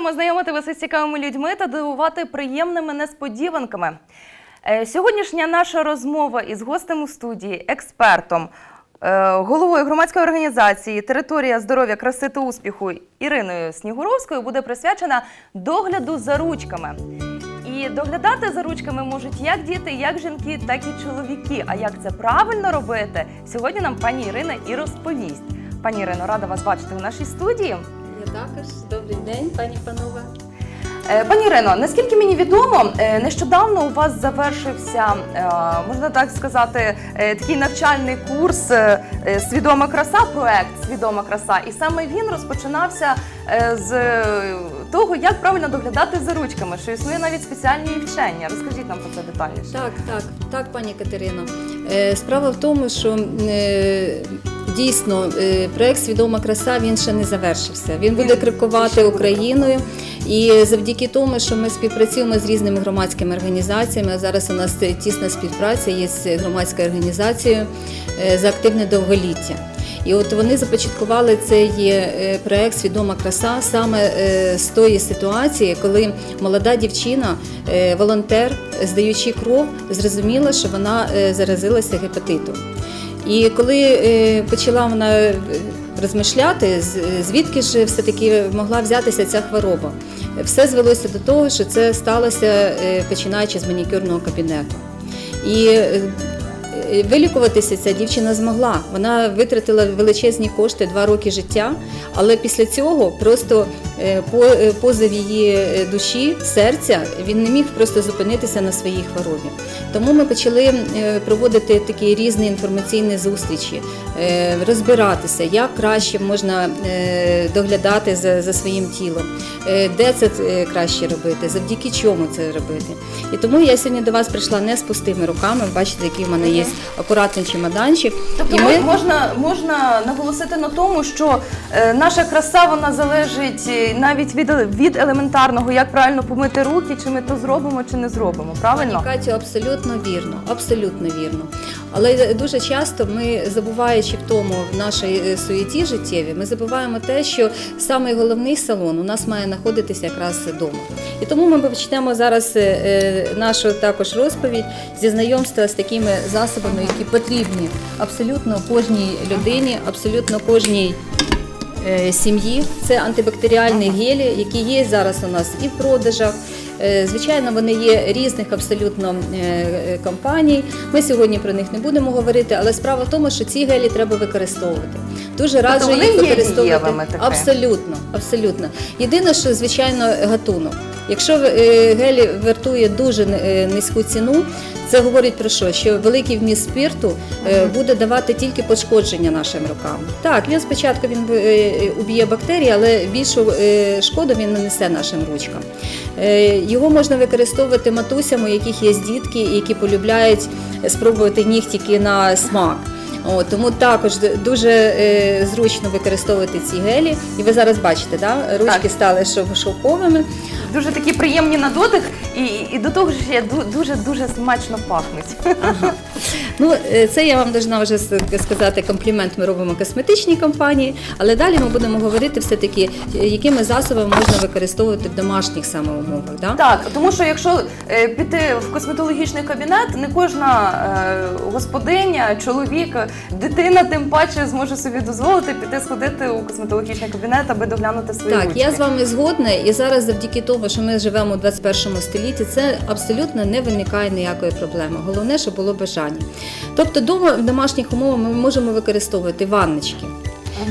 Продовжуємо знайомити вас із цікавими людьми та дивувати приємними несподіванками. Е, Сьогоднішня наша розмова із гостем у студії, експертом, е, головою громадської організації Територія здоров'я, краси та успіху Іриною Снігуровською буде присвячена догляду за ручками. І доглядати за ручками можуть як діти, як жінки, так і чоловіки. А як це правильно робити, сьогодні нам пані Ірина і розповість. Пані Ірино, рада вас бачити у нашій студії. Я також. Добрий день, пані панове. Е, Пані Ірино, наскільки мені відомо, е, нещодавно у вас завершився, е, можна так сказати, такий навчальний курс Свідома краса, проект Свідома краса. І саме він розпочинався з того, як правильно доглядати за ручками, що існує навіть спеціальні вчення. Розкажіть нам про це детальніше. Так, так, так, пані Катерино. Справа в тому, що дійсно е, проект Свідома краса він ще не завершився. Він буде крокувати Україною. І завдяки тому, що ми співпрацюємо з різними громадськими організаціями, зараз у нас тісна співпраця є з громадською організацією е, за активне довголіття. І от вони започаткували цей е, проект Свідома краса саме з тої ситуації, коли молода дівчина, волонтер, здаючи кров, зрозуміла, що вона заразилася гепатитом. І коли е, почала вона е, розмишляти, звідки ж все-таки могла взятися ця хвороба, все звелося до того, що це сталося е, починаючи з манікюрного кабінету. І е, Е, Вилікуватися ця дівчина змогла. Вона витратила величезні кошти, два роки життя, але після цього просто е, е, позов її е, душі, серця, він не міг просто зупинитися на своїй хворобі. Тому ми почали проводити такі різні інформаційні зустрічі, розбиратися, як краще можна доглядати за, за своїм тілом, де це краще робити, завдяки чому це робити. І тому я сьогодні до вас прийшла не з пустими руками. Бачите, який в мене є акуратний чемоданчик. Тобто І ми- можна, можна наголосити на тому, що е, наша краса вона залежить е, навіть від, від елементарного, як правильно помити руки, чи ми то зробимо, чи не зробимо. Правильно? Пані Катю, абсолютно вірно, абсолютно вірно. Але дуже часто ми, забуваючи в тому в нашій е, суєті життєві, ми забуваємо те, що самий головний салон у нас має знаходитися якраз вдома. І тому ми почнемо зараз е, е, нашу також розповідь зі знайомства з такими засобами, які потрібні абсолютно кожній людині, абсолютно кожній е, сім'ї. Це антибактеріальні гелі, які є зараз у нас і в продажах. Звичайно, вони є різних абсолютно компаній. Ми сьогодні про них не будемо говорити, але справа в тому, що ці гелі треба використовувати. Дуже раджу їх використовувати. Абсолютно, абсолютно. Єдине, що звичайно гатунок. Якщо е, гелі вартує дуже е, низьку ціну, це говорить про що? Що великий вміст спирту е, буде давати тільки пошкодження нашим рукам. Так, він спочатку він уб'є бактерії, але більшу шкоду він нанесе нашим ручкам. Його можна використовувати матусям, у яких є дітки, які полюбляють спробувати нігтики на смак. О, тому також дуже е, зручно використовувати ці гелі. І ви зараз бачите, да? ручки Так. стали шов- шовковими. Дуже такі приємні на дотик, і, і до того ж ще дуже дуже смачно пахнуть. Ну, е, це я вам должна вже сказати комплімент. Ми робимо косметичній компанії, але далі ми будемо говорити все-таки, е, якими засобами можна використовувати в домашніх саме умовах. Да? Так, тому що якщо е, піти в косметологічний кабінет, не кожна е, господиня, чоловік, дитина тим паче зможе собі дозволити піти сходити у косметологічний кабінет, аби доглянути свої Так, ручки. я з вами згодна, і зараз завдяки тому, що ми живемо у 21 столітті, це абсолютно не виникає ніякої проблеми. Головне, щоб було бажання. Тобто, дома в домашніх умовах ми можемо використовувати ванночки.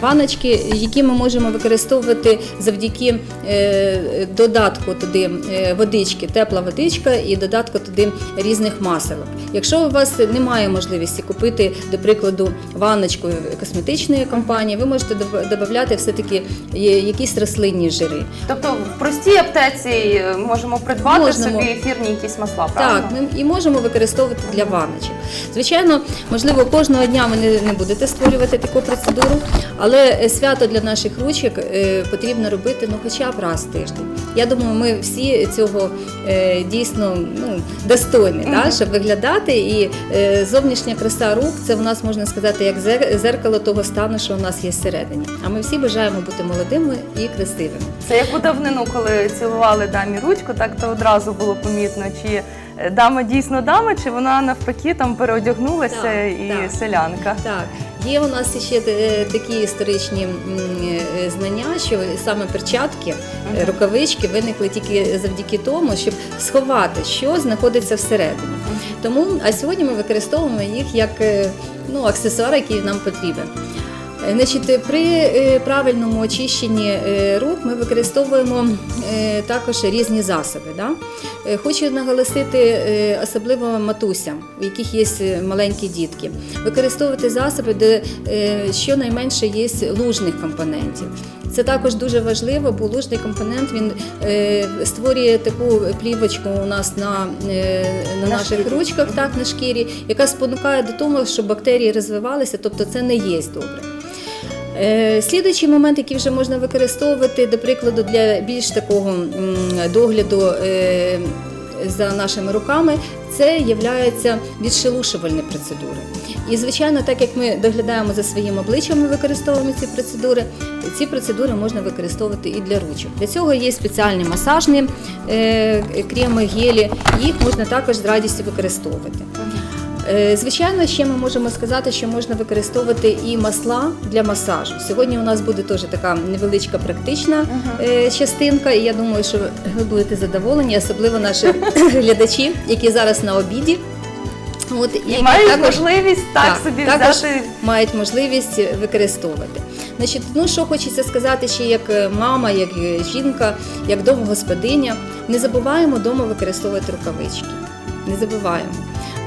Ваночки, які ми можемо використовувати завдяки е, додатку туди е, водички, тепла водичка і додатку туди різних маселок. Якщо у вас немає можливості купити, до прикладу, ванночку косметичної компанії, ви можете додати все-таки якісь рослинні жири. Тобто в простій аптеці е, можемо придбати Можемо. собі ефірні якісь масла, Так, ми і можемо використовувати для ванночок. Звичайно, можливо, кожного дня ви не будете створювати таку процедуру, Але е, свято для наших ручок е, потрібно робити ну, хоча б раз в тиждень. Я думаю, ми всі цього е, дійсно ну, достойні, да, щоб виглядати. І зовнішня краса рук це в нас можна сказати як зер- зеркало того стану, що у нас є всередині. А ми всі бажаємо бути молодими і красивими. Це як у давнину, коли цілували дамі ручку, так то одразу було помітно, чи дама дійсно дама, чи вона навпаки там переодягнулася Так, і так. селянка. Так, є у нас ще е, такі історичні е, знання, що саме перчатки, е, рукавички виникли тільки завдяки тому, щоб сховати, що знаходиться всередині. Тому, а сьогодні ми використовуємо їх як е, ну, аксесуар, який нам потрібен. Е, Значить, при е, правильному очищенні е, рук ми використовуємо також різні засоби. Да? Хочу наголосити особливо матусям, у яких є маленькі дітки, використовувати засоби, де щонайменше є лужних компонентів. Це також дуже важливо, бо лужний компонент він створює таку плівочку у нас на, на, На наших ручках, так на шкірі, яка спонукає до того, щоб бактерії розвивалися, тобто це не є добре. Е, Слідуючий момент, який вже можна використовувати, до прикладу, для більш такого догляду е, за нашими руками, це є відшелушувальні процедури. І, звичайно, так як ми доглядаємо за своїм обличчям, ми використовуємо ці процедури. Ці процедури можна використовувати і для ручок. Для цього є спеціальні масажні е, креми, гелі, їх можна також з радістю використовувати. Е, Звичайно, ще ми можемо сказати, що можна використовувати і масла для масажу. Сьогодні у нас буде теж така невеличка практична е, частинка, і я думаю, що ви будете задоволені, особливо наші глядачі, які зараз на обіді. От, І мають також- можливість так, так, собі також взяти. мають можливість використовувати. Значить, ну що хочеться сказати, ще як е, мама, як жінка, як домогосподиня, не забуваємо вдома використовувати рукавички. Не забуваємо.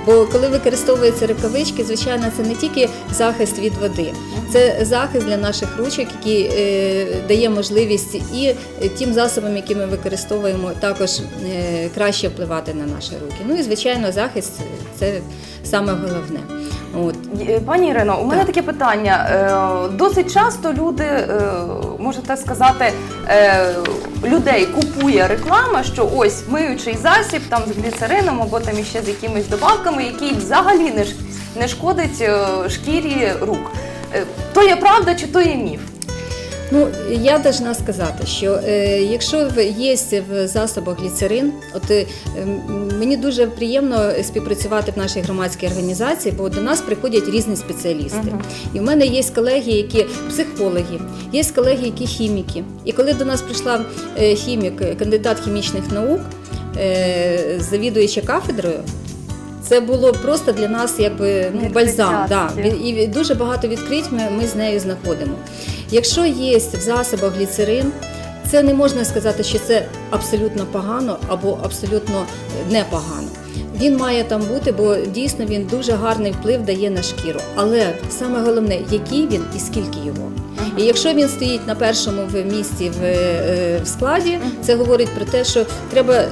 Бо коли використовуються рукавички, звичайно, це не тільки захист від води, це захист для наших ручок, який е, дає можливість і тим засобам, які ми використовуємо, також е, краще впливати на наші руки. Ну і звичайно, захист це саме головне. От. Е, Пані Ірино, у мене таке питання. Е, Досить часто люди, е, можна так сказати, е, людей купує реклама, що ось миючий засіб там з гліцерином або там іще з якимись добавками, який взагалі не, ш- не шкодить е, шкірі рук. Е, То є правда чи то є міф? Ну, я должна сказати, що е, якщо в- є в засобах гліцерин, от е, мені дуже приємно співпрацювати в нашій громадській організації, бо до нас приходять різні спеціалісти. Мгм. І в мене є колеги, які психологи, є колеги, які хіміки. І коли до нас прийшла е, хімік, кандидат хімічних наук, е, завідуюча кафедрою. Це було просто для нас якби ну, бальзам. Да. І і дуже багато відкрить ми, ми з нею знаходимо. Якщо є в засобах гліцерин, це не можна сказати, що це абсолютно погано або абсолютно непогано. Він має там бути, бо дійсно він дуже гарний вплив дає на шкіру. Але саме головне, який він і скільки його. І якщо він стоїть на першому місці в, е, в складі, це говорить про те, що треба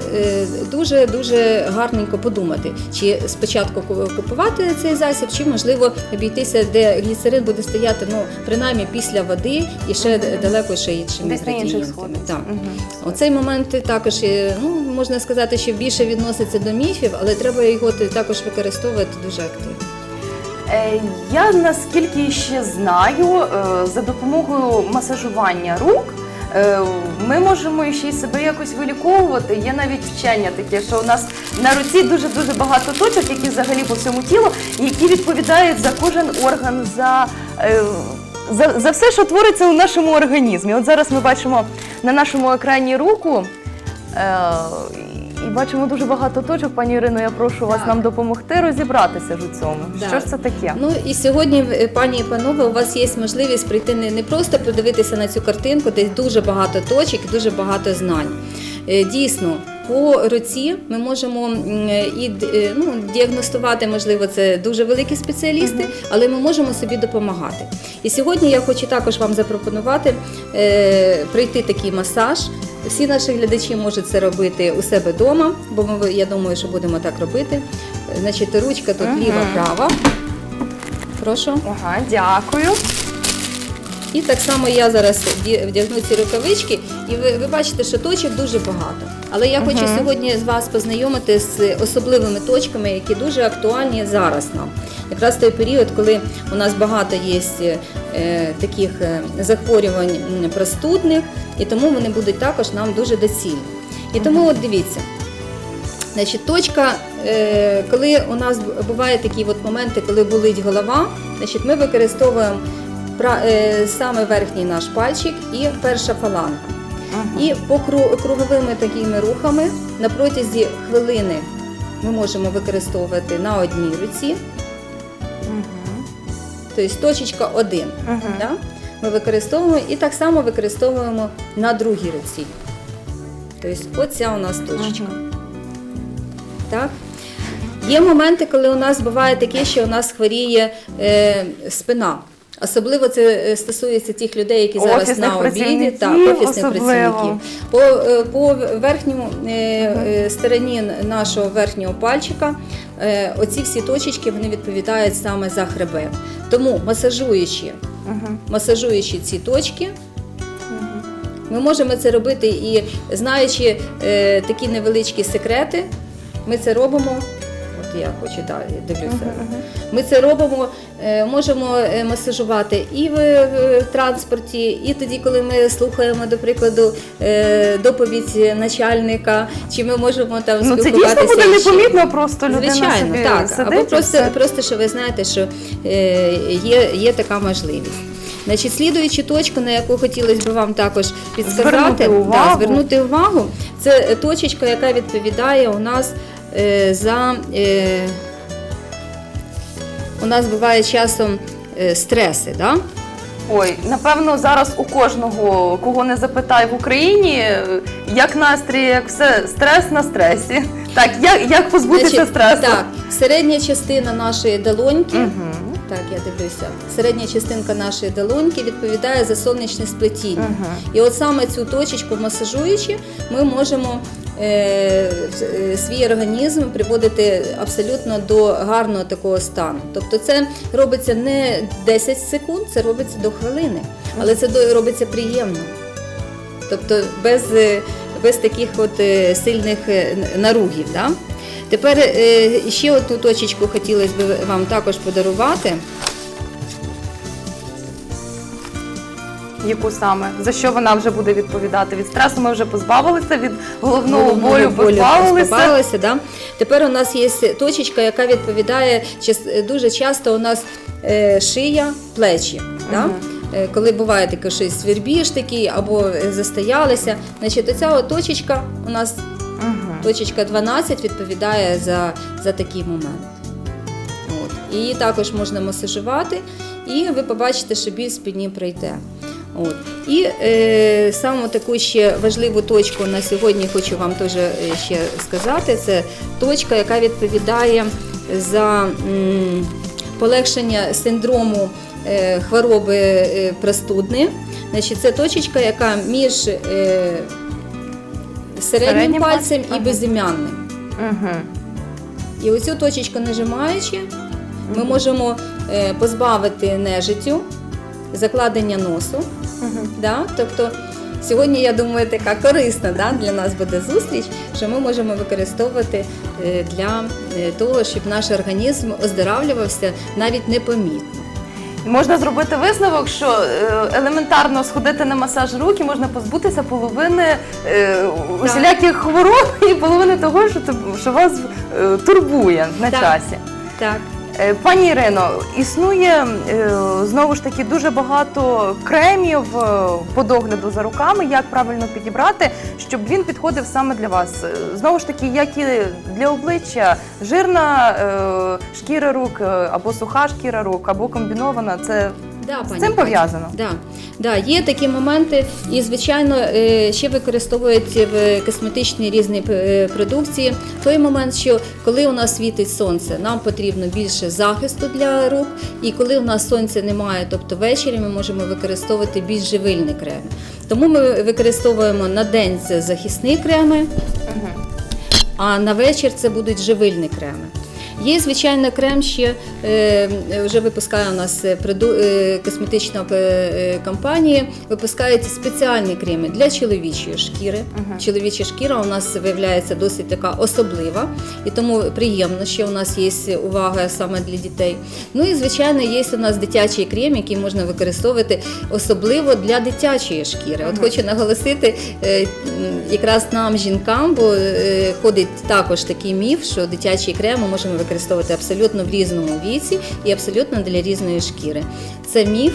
дуже дуже гарненько подумати, чи спочатку купувати цей засіб, чи можливо обійтися, де гліцерин буде стояти ну принаймні після води і ще далеко ще іншими Десь інгредієнтами. Так. Мгм. Оцей момент також е, ну можна сказати, що більше відноситься до міфів, але треба його також використовувати дуже активно. Е, Я наскільки ще знаю, е, за допомогою масажування рук е, ми можемо ще й себе якось виліковувати. Є навіть вчення таке, що у нас на руці дуже дуже багато точок, які взагалі по всьому тілу, які відповідають за кожен орган, за, за, за все, що твориться у нашому організмі. От зараз ми бачимо на нашому екрані руку. Е, І бачимо дуже багато точок. Пані Ірино, я прошу вас Так. нам допомогти розібратися ж у цьому. Так. Що ж це таке? Ну і сьогодні, е, пані і панове, у вас є можливість прийти не, не просто подивитися на цю картинку, де дуже багато точок і дуже багато знань. Е, Дійсно, по руці ми можемо м, і д- е, ну, діагностувати, можливо, це дуже великі спеціалісти, але ми можемо собі допомагати. І сьогодні я хочу також вам запропонувати е, пройти такий масаж. Всі наші глядачі можуть це робити у себе вдома, бо ми, я думаю, що будемо так робити. Значить, ручка тут Мгм. ліва, права. Прошу. Ага, дякую. І так само я зараз вді- вдягну ці рукавички, і ви, ви бачите, що точок дуже багато. Але я хочу Мгм. сьогодні з вас познайомити з особливими точками, які дуже актуальні зараз нам. Якраз той період, коли у нас багато є е, таких е, захворювань простудних, і тому вони будуть також нам дуже доцільні. І тому от дивіться. Значить, точка, е, коли у нас бувають такі от моменти, коли болить голова, значить, ми використовуємо саме верхній наш пальчик і перша фаланга. І по круговими такими рухами на протязі хвилини ми можемо використовувати на одній руці, тобто точечка 1. Ага. Да? Ми використовуємо і так само використовуємо на другій руці. Тобто оця у нас точечка. Так? Є моменти, коли у нас буває таке, що у нас хворіє е, спина. Особливо це е, стосується тих людей, які зараз Офісних на обіді, так, офісних особливо. працівників. По, е, по верхньому е, стороні нашого верхнього пальчика оці всі точечки вони відповідають саме за хребет. Тому масажуючи, масажуючи ці точки, ми можемо це робити і знаючи е, такі невеличкі секрети, ми це робимо. От я хочу далі дивлюся. Ми це робимо, е, можемо е, масажувати і в, в транспорті, і тоді, коли ми слухаємо, до прикладу, е, доповідь начальника, чи ми можемо там Ну це спілкуватися. дійсно буде непомітно, просто людина Звичайно, собі так. сидить. Або просто, все. просто що ви знаєте, що е, є, є така можливість. Значить, слідуючу точку, на яку хотілося б вам також підсказати, Звернути да, увагу. звернути увагу, це точечка, яка відповідає у нас е, за. Е, у нас буває часом е, стреси. Да? Ой, напевно, зараз у кожного, кого не запитай в Україні, е, як настрій, як все, стрес на стресі. Так, як, як позбутися Значить, стресу? Так, середня частина нашої долоньки. Мгм. Так, я дивлюся. Середня частинка нашої долоньки відповідає за сонячне сплетіння. Мгм. І от саме цю точечку масажуючи, ми можемо е, е, свій організм приводити абсолютно до гарного такого стану. Тобто це робиться не 10 секунд, це робиться до хвилини, але це робиться приємно. Тобто без, е, без таких от е, сильних е, наругів. Да? Тепер е, ще одну точечку хотілося б вам також подарувати. Яку саме? За що вона вже буде відповідати? Від стресу ми вже позбавилися, від головного, Головного болю позбавилися. позбавилися, да? Тепер у нас є точечка, яка відповідає дуже часто у нас е, шия, плечі. Да? Е, Коли буває таке щось свербіж такий або е, застоялися, значить оця точечка у нас Мгм. точечка 12 відповідає за, за такий момент. От. Її також можна масажувати, і ви побачите, що біль спині пройде. От. І е, саму таку ще важливу точку на сьогодні хочу вам теж е, ще сказати. Це точка, яка відповідає за м, полегшення синдрому е, хвороби е, простудни. Значить, це точечка, яка між е, середнім, Середнім пальцем і ага. безім'янним. Мгм. І оцю точечку нажимаючи, ми можемо е, позбавити нежиттю, закладення носу. Да? Тобто сьогодні, я думаю, така корисна да, для нас буде зустріч, що ми можемо використовувати е, для е, того, щоб наш організм оздоравлювався навіть непомітно. Можна зробити висновок, що е, елементарно сходити на масаж рук і можна позбутися половини е, усіляких хвороб і половини того, що, що вас турбує на Так. часі. Так. Е, Пані Ірино, існує е, знову ж таки дуже багато кремів е, по догляду за руками, як правильно підібрати, щоб він підходив саме для вас. Знову ж таки, як і для обличчя, жирна шкіра рук або суха шкіра рук, або комбінована. Це Да, з цим пов'язано. Да, да, є такі моменти, і звичайно е, ще використовують в косметичній різній е, продукції той момент, що коли у нас світить сонце, нам потрібно більше захисту для рук, і коли у нас сонця немає, тобто ввечері ми можемо використовувати більш живильні креми. Тому ми використовуємо на день це захисні креми, а на вечір це будуть живильні креми. Є, звичайно, крем ще е, вже випускає у нас е, е, косметична компанія, випускають спеціальні креми для чоловічої шкіри. Мгм. Чоловіча шкіра у нас виявляється досить така особлива, і тому приємно, що у нас є увага саме для дітей. Ну і звичайно, є у нас дитячий крем, який можна використовувати особливо для дитячої шкіри. От Мгм. хочу наголосити якраз нам, жінкам, бо ходить також такий міф, що дитячий крем ми можемо використовувати абсолютно в різному віці і абсолютно для різної шкіри. Це міф.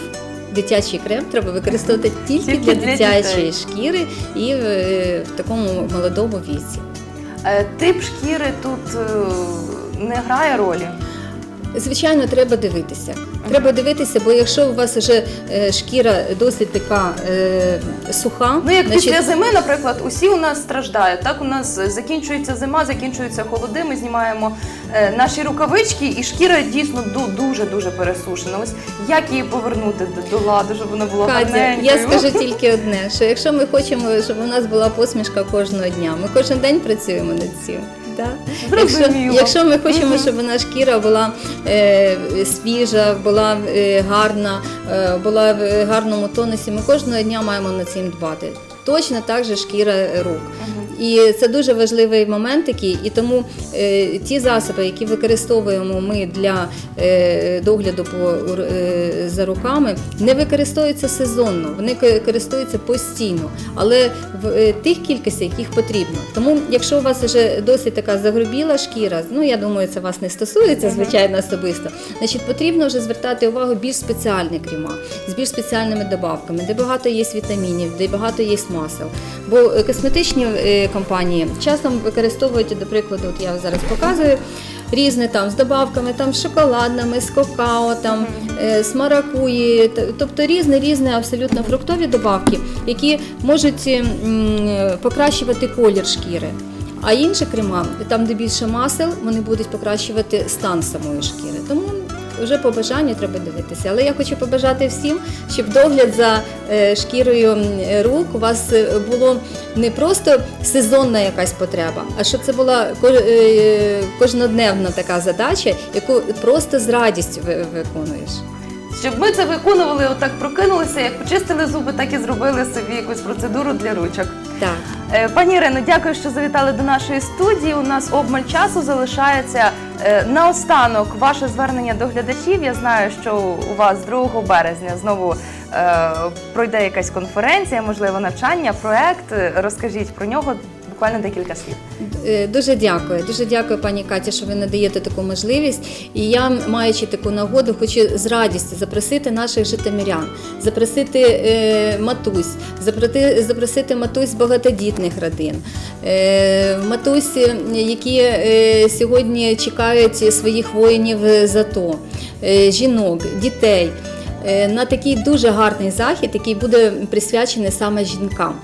Дитячий крем треба використовувати тільки, Тільки для для дитячої шкіри і в, в такому молодому віці. Е, Тип шкіри тут е, не грає ролі. Звичайно, треба дивитися. Треба дивитися, бо якщо у вас вже е, шкіра досить така е, суха, Ну, як значить, після зими, наприклад, усі у нас страждають. Так, у нас закінчується зима, закінчуються холоди. Ми знімаємо е, наші рукавички, і шкіра дійсно дуже дуже пересушена. Ось як її повернути до, до ладу, щоб вона була Катя, гарненькою? я скажу тільки одне: що якщо ми хочемо, щоб у нас була посмішка кожного дня, ми кожен день працюємо над цим. Якщо, якщо ми хочемо, щоб вона шкіра була е, свіжа, була е, гарна, е, була в гарному тонусі, ми кожного дня маємо над цим дбати. Точно так же шкіра рук. І це дуже важливий момент такий, і тому е, ті засоби, які використовуємо ми для е, догляду по, е, за руками, не використовуються сезонно, вони користуються постійно, але в тих кількостях, яких потрібно. Тому, якщо у вас вже досить така загрубіла шкіра, ну я думаю, це вас не стосується, звичайно, особисто, значить потрібно вже звертати увагу більш спеціальні крема, з більш спеціальними добавками, де багато є вітамінів, де багато є масел. Бо косметичні компанії часом використовують, до прикладу, от я зараз показую. Різне там з добавками, там з шоколадними, з какао, там е, з маракуї, тобто різні різні абсолютно фруктові добавки, які можуть м, покращувати колір шкіри. А інші крема, там де більше масел, вони будуть покращувати стан самої шкіри. Тому вже по бажанню треба дивитися. Але я хочу побажати всім, щоб догляд за е, шкірою рук у вас е, було не просто сезонна якась потреба, а щоб це була е, кожнодневна така задача, яку просто з радістю ви- виконуєш. Щоб ми це виконували, отак прокинулися, як почистили зуби, так і зробили собі якусь процедуру для ручок. Так. Е, Пані Ірино, дякую, що завітали до нашої студії. У нас обмаль часу залишається Е, наостанок. Ваше звернення до глядачів. Я знаю, що у вас 2 березня знову е, пройде якась конференція, можливо, навчання, проект. Розкажіть про нього буквально декілька слів. Е, Дуже дякую, дуже дякую, пані Каті, що ви надаєте таку можливість. І я, маючи таку нагоду, хочу з радістю запросити наших житомирян, запросити е, матусь, запроти- запросити матусь багатодітних родин, е, матусь, які е, сьогодні чекають своїх воїнів з АТО, е, жінок, дітей. е, На такий дуже гарний захід, який буде присвячений саме жінкам.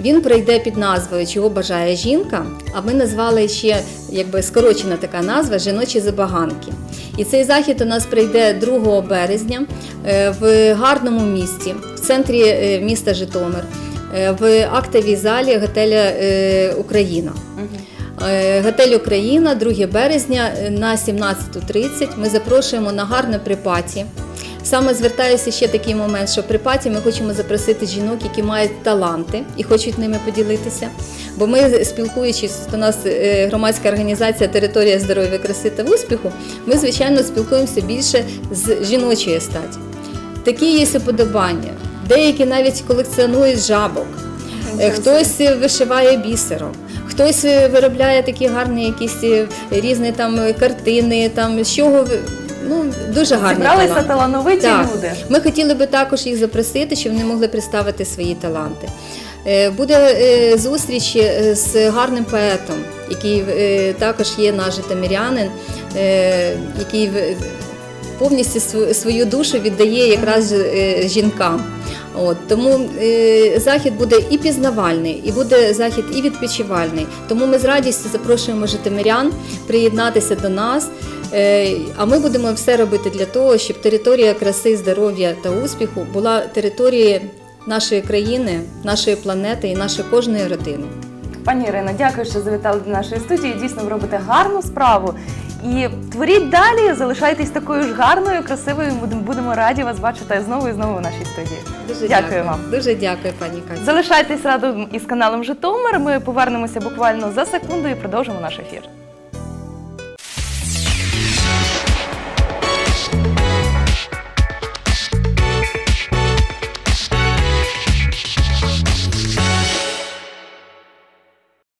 Він пройде під назвою Чого бажає жінка. А ми назвали ще якби скорочена така назва Жіночі забаганки. І цей захід у нас прийде 2 березня е, в гарному місті, в центрі е, міста Житомир, е, в актовій залі готеля Україна. Готель Україна 2 березня на 17.30 ми запрошуємо на гарне припаті. Саме звертаюся ще такий момент, що при паті ми хочемо запросити жінок, які мають таланти і хочуть ними поділитися. Бо ми, спілкуючись, у нас е, громадська організація Територія здоров'я, краси та успіху, ми, звичайно, спілкуємося більше з жіночої статі. Такі є уподобання. Деякі навіть колекціонують жабок, Е, хтось вишиває бісером. Хтось е, виробляє такі гарні якісь різні там картини, там з чого ну дуже гарні Зібралися таланти. талановиті Так. люди. Ми хотіли би також їх запросити, щоб вони могли представити свої таланти. Е, Буде е, зустріч е, з гарним поетом, який також є наш житомирянин, е, який повністю свою душу віддає якраз жінкам. От тому е, захід буде і пізнавальний, і буде захід і відпочивальний. Тому ми з радістю запрошуємо житомирян приєднатися до нас. Е, А ми будемо все робити для того, щоб територія краси, здоров'я та успіху була територією нашої країни, нашої планети і нашої кожної родини. Пані Ірино, дякую, що завітали до нашої студії. Дійсно, ви робите гарну справу. І творіть далі, залишайтесь такою ж гарною, красивою. Будемо- Будемо раді вас бачити знову і знову в нашій студії. Дуже Дякую дякую вам. Дуже дякую, пані Катя. Залишайтесь разом із каналом Житомир. Ми повернемося буквально за секунду і продовжимо наш ефір.